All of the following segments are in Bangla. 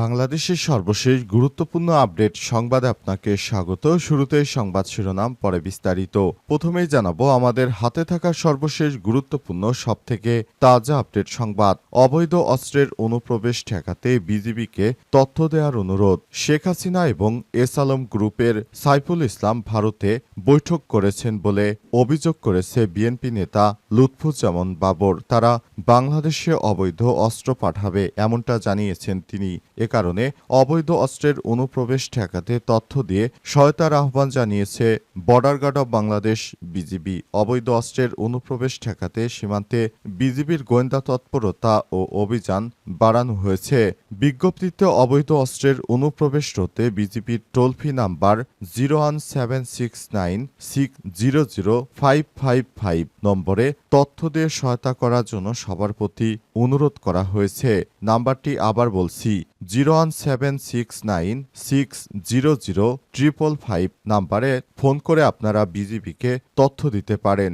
বাংলাদেশের সর্বশেষ গুরুত্বপূর্ণ আপডেট সংবাদে আপনাকে স্বাগত। শুরুতে সংবাদ শিরোনাম, পরে বিস্তারিত। প্রথমেই জানাব, আমাদের হাতে থাকা সর্বশেষ গুরুত্বপূর্ণ সবথেকে তাজা আপডেট সংবাদ। অবৈধ অস্ত্রের অনুপ্রবেশ ঠেকাতে বিজিবিকে তথ্য দেওয়ার অনুরোধ। শেখ হাসিনা এবং এস আলম গ্রুপের সাইফুল ইসলাম ভারতে বৈঠক করেছেন বলে অভিযোগ করেছে বিএনপি নেতা লুৎফুজ্জামান বাবর। তারা বাংলাদেশে অবৈধ অস্ত্র পাঠাবে, এমনটা জানিয়েছেন তিনি। এ কারণে অবৈধ অস্ত্রের অনুপ্রবেশ ঠেকাতে তথ্য দিয়ে সহায়তার আহ্বান জানিয়েছে border guard of Bangladesh BGB. অবৈধ অস্ত্রের অনুপ্রবেশ ঠেকাতে সীমান্তে বিজিবির গোয়েন্দা তৎপরতা ও অভিযান বাড়ানো হয়েছে। বিজ্ঞপ্তিতে অবৈধ অস্ত্রের অনুপ্রবেশ রোধে বিজিবির toll free number zero one seven six nine six zero zero five five five নম্বরে তথ্য দিয়ে সহায়তা করার জন্য সবার প্রতি অনুরোধ করা হয়েছে। নাম্বারটি আবার বলছি zero one seven six nine six zero zero triple five নাম্বারে ফোন করে আপনারা বিজিবিকে তথ্য দিতে পারেন।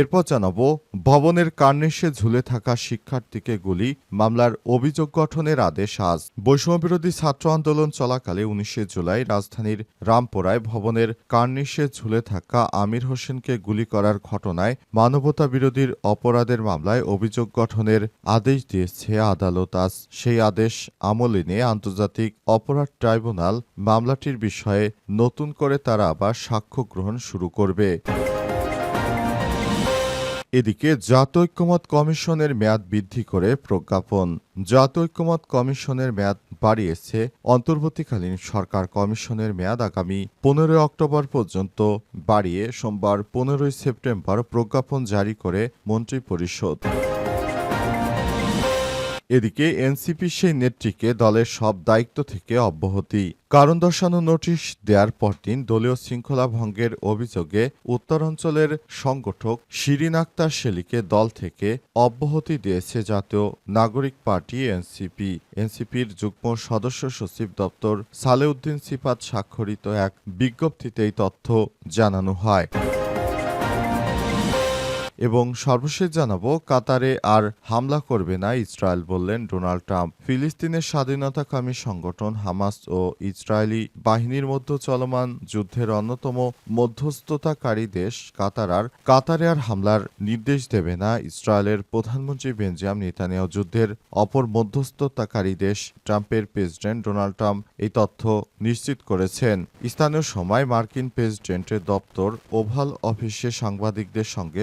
এরপর জানাব, ভবনের কার্নিশে ঝুলে থাকা শিক্ষার্থীকে গুলি, মামলার অভিযোগ গঠনের আদেশ আজ। বৈষম্যবিরোধী ছাত্র আন্দোলন চলাকালে উনিশে জুলাই রাজধানীর রামপুরায় ভবনের কার্নিশে ঝুলে থাকা আমির হোসেনকে গুলি করার ঘটনায় মানবতা বিরোধীর অপরাধের মামলায় অভিযোগ গঠনের আদেশ দিয়েছে আদালত। আজ সেই আদেশ আমলে নিয়ে আন্তর্জাতিক অপরাধ ট্রাইব্যুনাল মামলাটির বিষয়ে নতুন করে তারা আবার সাক্ষ্য গ্রহণ শুরু করবে। এদিকে জাতীয় ঐক্যমত কমিশনের মেয়াদ বৃদ্ধি করে প্রজ্ঞাপন। জাতীয় ঐক্যমত কমিশনের মেয়াদ বাড়িয়েছে অন্তর্বর্তীকালীন সরকার কমিশনের মেয়াদ আগামী পনেরোই অক্টোবর পর্যন্ত বাড়িয়ে সোমবার পনেরোই সেপ্টেম্বর প্রজ্ঞাপন জারি করে মন্ত্রিপরিষদ। এদিকে এনসিপি সেই নেত্রীকে দলের সব দায়িত্ব থেকে অব্যাহতি। কারণ দর্শানো নোটিশ দেওয়ার পরদিন দলীয় শৃঙ্খলা ভঙ্গের অভিযোগে উত্তরাঞ্চলের সংগঠক শিরিন আক্তার শেলিকে দল থেকে অব্যাহতি দিয়েছে জাতীয় নাগরিক পার্টি এনসিপি। এনসিপির যুগ্ম সদস্য সচিব দপ্তর সালেউদ্দিন সিফাত স্বাক্ষরিত এক বিজ্ঞপ্তিতে এই তথ্য জানানো হয়। এবং সর্বশেষ জানাব, কাতারে আর হামলা করবে না ইসরায়েল বললেন ডোনাল্ড ট্রাম্প। ফিলিস্তিনের স্বাধীনতাকামী সংগঠন হামাস ও ইসরায়েলি বাহিনীর মধ্যে চলমান যুদ্ধের অন্যতম মধ্যস্থতাকারী দেশ কাতার আর, কাতারে আর হামলার নির্দেশ দেবে না ইসরায়েলের প্রধানমন্ত্রী বেঞ্জাম নেতানিয়াহু। যুদ্ধের অপর মধ্যস্থতাকারী দেশ ট্রাম্পের প্রেসিডেন্ট ডোনাল্ড ট্রাম্প এই তথ্য নিশ্চিত করেছেন। স্থানীয় সময় মার্কিন প্রেসিডেন্টের দপ্তর ওভাল অফিসে সাংবাদিকদের সঙ্গে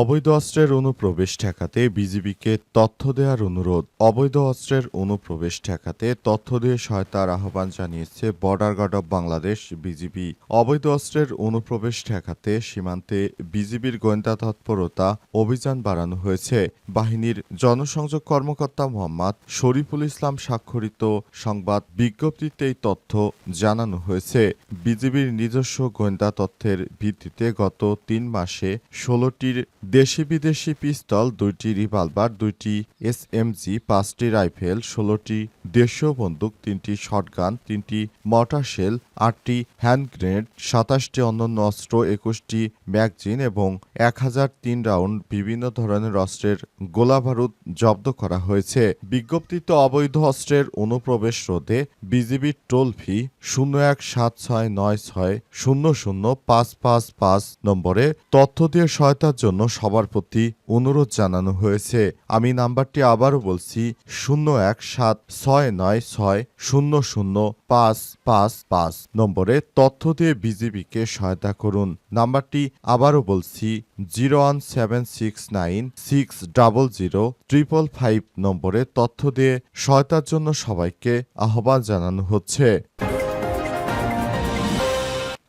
অবৈধ অস্ত্রের অনুপ্রবেশ ঠেকাতে বিজিবিকে তথ্য দেওয়ার অনুরোধ। অবৈধ অস্ত্রের অনুপ্রবেশ ঠেকাতে তথ্য দিয়ে সহায়তার আহ্বান জানিয়েছে border guard of Bangladesh, BGB. অবৈধ অস্ত্রের অনুপ্রবেশ ঠেকাতে সীমান্তে বিজিবির গোয়েন্দা তৎপরতা অভিযান বাড়ানো হয়েছে। বাহিনীর জনসংযোগ কর্মকর্তা মোহাম্মদ শরীফুল ইসলাম স্বাক্ষরিত সংবাদ বিজ্ঞপ্তিতে এই তথ্য জানানো হয়েছে। বিজিবির নিজস্ব গোয়েন্দা তথ্যের ভিত্তিতে গত তিন মাসে ষোলোটির দেশি বিদেশি পিস্তল, দুইটি রিভলভার, দুইটি এসএমজি পাঁচটি রাইফেল, ষোলোটি দেশীয় বন্দুক, তিনটি শটগান, তিনটি মর্টার শেল আটটি হ্যান্ড গ্রেনেড, সাতাশটি অন্যান্য অস্ত্র, একুশটি ম্যাগজিন এবং এক হাজার তিন রাউন্ড বিভিন্ন ধরনের অস্ত্রের গোলাবারুদ জব্দ করা হয়েছে। বিজ্ঞপ্তিতে অবৈধ অস্ত্রের অনুপ্রবেশ রোধে বিজিবির টোল ফি শূন্য এক সাত ছয় নয় ছয় শূন্য শূন্য পাঁচ পাঁচ পাঁচ নম্বরে তথ্য দিয়ে সহায়তার জন্য সবার প্রতি অনুরোধ জানানো হয়েছে। আমি নাম্বারটি আবারও বলছি, শূন্য এক সাত ছয় নয় ছয় শূন্য শূন্য পাঁচ পাঁচ পাঁচ। নম্বরে তথ্য দিয়ে বিজিবিকে সহায়তা করুন। নাম্বারটি আবারও বলছি, zero one seven six nine six double zero triple five. নম্বরে তথ্য দিয়ে সহায়তার জন্য সবাইকে আহ্বান জানানো হচ্ছে।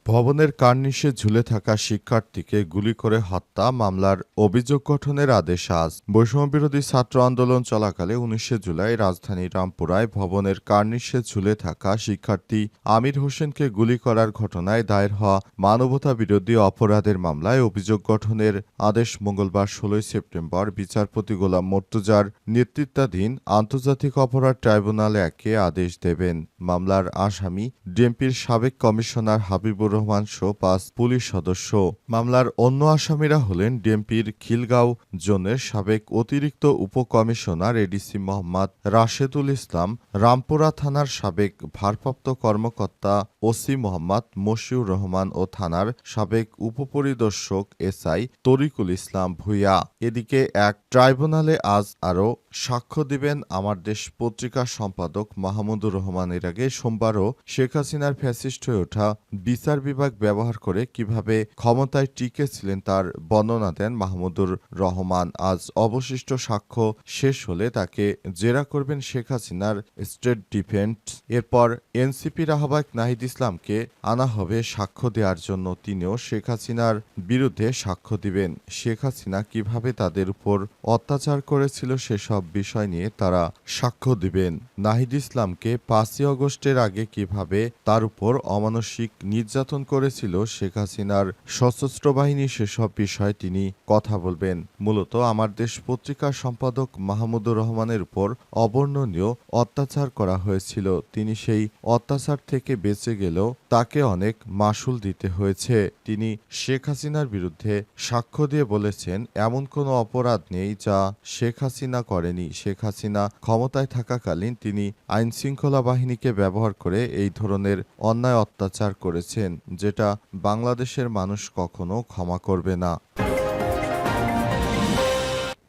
ভবনের কার্নিশে ঝুলে থাকা শিক্ষার্থীকে গুলি করে হত্যা মামলার অভিযোগ গঠনের আদেশ আজ। বৈষম্যবিরোধী ছাত্র আন্দোলন চলাকালে উনিশে জুলাই রাজধানী রামপুরায় ভবনের কার্নিশে ঝুলে থাকা শিক্ষার্থী আমির হোসেনকে গুলি করার ঘটনায় দায়ের হওয়া মানবতা বিরোধী অপরাধের মামলায় অভিযোগ গঠনের আদেশ মঙ্গলবার ষোলোই সেপ্টেম্বর বিচারপতি গোলাম মর্তুজার নেতৃত্বাধীন আন্তর্জাতিক অপরাধ ট্রাইব্যুনাল একে আদেশ দেবেন। মামলার আসামি ডিএমপির সাবেক কমিশনার হাবিবুর রহমান সহ পাঁচ পুলিশ সদস্য। মামলার অন্য আসামিরা হলেন ডিএমপির খিলগাঁও জোনের সাবেক অতিরিক্ত উপকমিশনার এডিসি মোহাম্মদ রাশেদুল ইসলাম, রামপুরা থানার সাবেক ভারপ্রাপ্ত কর্মকর্তা ওসি মোহাম্মদ মশিউর রহমান ও থানার সাবেক উপপরিদর্শক এসআই তরিকুল ইসলাম ভুইয়া। এদিকে এক ট্রাইব্যুনালে আজ আরও সাক্ষ্য দিবেন আমার দেশ পত্রিকার সম্পাদক মাহমুদুর রহমান। এর আগে সোমবারও শেখ হাসিনার ফ্যাসিস্ট হয়ে ওঠা বিচার বিভাগ ব্যবহার করে কীভাবে ক্ষমতায় টিকে ছিলেন তার বর্ণনা দেন মাহমুদুর রহমান। আজ অবশিষ্ট সাক্ষ্য শেষ হলে তাকে জেরা করবেন শেখ হাসিনার স্টেট ডিফেন্স। এরপর এনসিপির আহ্বায়ক নাহিদ ইসলামকে আনা হবে সাক্ষ্য দেওয়ার জন্য। তিনিও শেখ হাসিনার বিরুদ্ধে সাক্ষ্য দিবেন। শেখ হাসিনা কীভাবে তাদের উপর অত্যাচার করেছিল সেসব বিষয় নিয়ে তারা সাক্ষ্য দিবেন। নাহিদ ইসলামকে পাঁচই অগস্টের আগে কীভাবে তার উপর অমানসিক নির্যাতন করেছিল শেখ হাসিনার সশস্ত্র বাহিনী সেসব বিষয়ে তিনি কথা বলবেন। মূলত আমার দেশ পত্রিকার সম্পাদক মাহমুদুর রহমানের উপর অবর্ণনীয় অত্যাচার করা হয়েছিল। তিনি সেই অত্যাচার থেকে বেঁচে গেলেও তাকে অনেক মাসুল দিতে হয়েছে। তিনি শেখ হাসিনার বিরুদ্ধে সাক্ষ্য দিয়ে বলেছেন, এমন কোনো অপরাধ নেই যা শেখ হাসিনা করেনি। শেখ হাসিনা ক্ষমতায় থাকাকালীন তিনি আইনশৃঙ্খলা বাহিনীকে ব্যবহার করে এই ধরনের অন্যায় অত্যাচার করেছেন। যেটা বাংলাদেশের মানুষ কখনো ক্ষমা করবে না।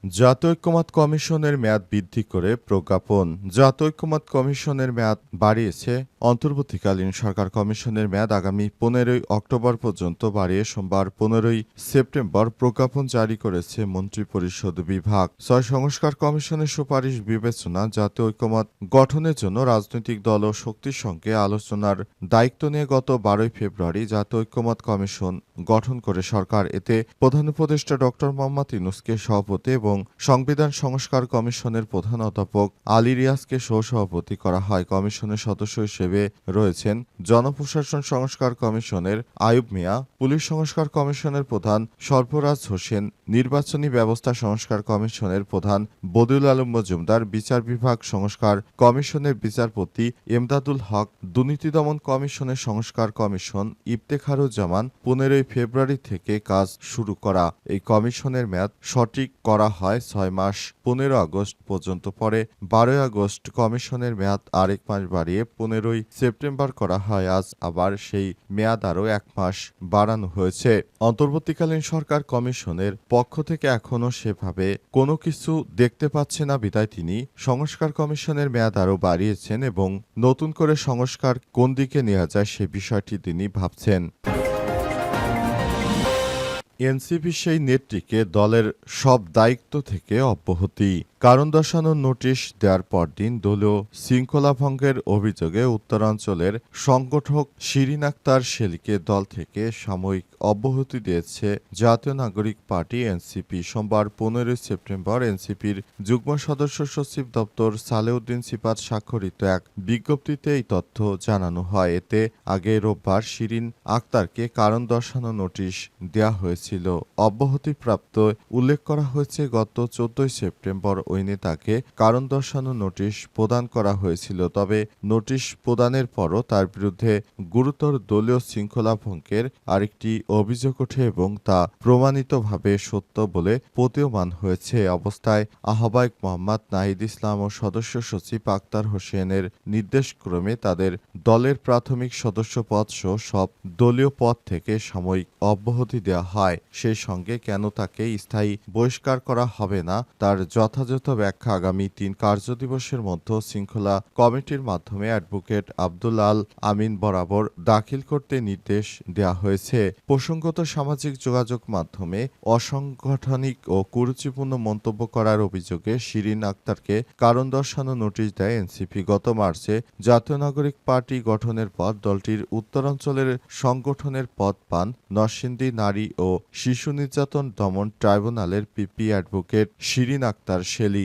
জাতীয় ঐক্যমত কমিশনের মেয়াদ বৃদ্ধি করে প্রজ্ঞাপন। জাতীয় ঐক্যমত কমিশনের মেয়াদ বাড়িয়েছে অন্তর্বর্তীকালীন সরকার কমিশনের মেয়াদ আগামী পনেরোই অক্টোবর পর্যন্ত বাড়িয়ে সোমবার পনেরোই সেপ্টেম্বর প্রজ্ঞাপন জারি করেছে মন্ত্রিপরিষদ বিভাগ। ছয় সংস্কার কমিশনের সুপারিশ বিবেচনা জাতীয় ঐক্যমত গঠনের জন্য রাজনৈতিক দল ও শক্তির সঙ্গে আলোচনার দায়িত্ব নিয়ে গত বারোই ফেব্রুয়ারি জাতীয় ঐক্যমত কমিশন গঠন করে সরকার। এতে প্রধান উপদেষ্টা ডক্টর মোহাম্মদ ইনুসকে সভাপতি এবং সংবিধান সংস্কার কমিশনের প্রধান অধ্যাপক আলী রিয়াজকে সহসভাপতি করা হয়। কমিশনের সদস্য হিসেবে রয়েছেন জনপ্রশাসন সংস্কার কমিশনের আয়ুব মিয়া, পুলিশ সংস্কার কমিশনের প্রধান সর্বরাজ হোসেন, নির্বাচনী ব্যবস্থা সংস্কার কমিশনের প্রধান বদিউল আলম মজুমদার, বিচার বিভাগ সংস্কার কমিশনের বিচারপতি এমদাদুল হক, দুর্নীতি দমন কমিশনের সংস্কার কমিশন ইফতেখারুজ্জামান পনেরোই ফেব্রুয়ারি থেকে কাজ শুরু করা। এই কমিশনের মেয়াদ সঠিক করা হয় ছয় মাস। পনেরো আগস্ট পর্যন্ত পরে বারোই আগস্ট কমিশনের মেয়াদ আরেক মাস বাড়িয়ে পনেরোই সেপ্টেম্বর করা হয়। আজ আবার সেই মেয়াদ আরও এক মাস বাড়ানো হয়েছে। অন্তর্বর্তীকালীন সরকার কমিশনের পক্ষ থেকে এখনও সেভাবে কোনো কিছু দেখতে পাচ্ছে না। বিদায় তিনি সংস্কার কমিশনের মেয়াদ আরও বাড়িয়েছেন এবং নতুন করে সংস্কার কোন দিকে নেওয়া যায় সে বিষয়টি তিনি ভাবছেন। এনসিপি সেই নেত্রীকে দলের সব দায়িত্ব থেকে অব্যাহতি কারণ দর্শানোর নোটিশ দেওয়ার পরদিন দলীয় শৃঙ্খলা ভঙ্গের অভিযোগে উত্তরাঞ্চলের সংগঠক শিরিন আক্তার শেলিকে দল থেকে সাময়িক অব্যাহতি দিয়েছে জাতীয় নাগরিক পার্টি এনসিপি। সোমবার পনেরোই সেপ্টেম্বর এনসিপির যুগ্ম সদস্য সচিব দপ্তর সালেউদ্দিন সিপাত স্বাক্ষরিত এক বিজ্ঞপ্তিতে এই তথ্য জানানো হয়। এতে আগে রোববার শিরিন আক্তারকে কারণ দর্শানো নোটিশ দেওয়া হয়েছিল। অব্যাহতিপ্রাপ্ত উল্লেখ করা হয়েছে, গত চোদ্দই সেপ্টেম্বর ওই নেতাকে কারণ দর্শানো নোটিশ প্রদান করা হয়েছিল, তবে নোটিশ প্রদানের পরও তার বিরুদ্ধে গুরুতর দলীয় শৃঙ্খলা ভঙ্গের আরেকটি অভিযোগ ওঠে এবং তা প্রমাণিতভাবে সত্য বলে প্রতীয়মান হয়েছে। অবস্থায় আহ্বায়ক মোহাম্মদ নাহিদ ইসলাম ও সদস্য সচিব আক্তার হোসেনের নির্দেশক্রমে তাদের দলের প্রাথমিক সদস্য পদ সহ সব দলীয় পদ থেকে সাময়িক অব্যাহতি দেওয়া হয়। সেই সঙ্গে কেন তাকে স্থায়ী বহিষ্কার করা হবে না, তার যথাযথ ব্যাখ্যা আগামী তিন কার্যদিবসের মধ্যে শৃঙ্খলা কমিটির মাধ্যমে অ্যাডভোকেট আব্দুল আল আমিন বরাবর দাখিল করতে নির্দেশ দেওয়া হয়েছে। প্রসঙ্গত সামাজিক যোগাযোগ মাধ্যমে অসাংগঠনিক ও কুরুচিপূর্ণ মন্তব্য করার অভিযোগে শিরিন আক্তারকে কারণ দর্শানো নোটিশ দেয় এনসিপি। গত মার্চে জাতীয় নাগরিক পার্টি গঠনের পর দলটির উত্তরাঞ্চলের সংগঠনের পদ পান নরসিংদী নারী ও শিশু নির্যাতন দমন ট্রাইব্যুনালের PP advocate Shirin Akhtar. Shelley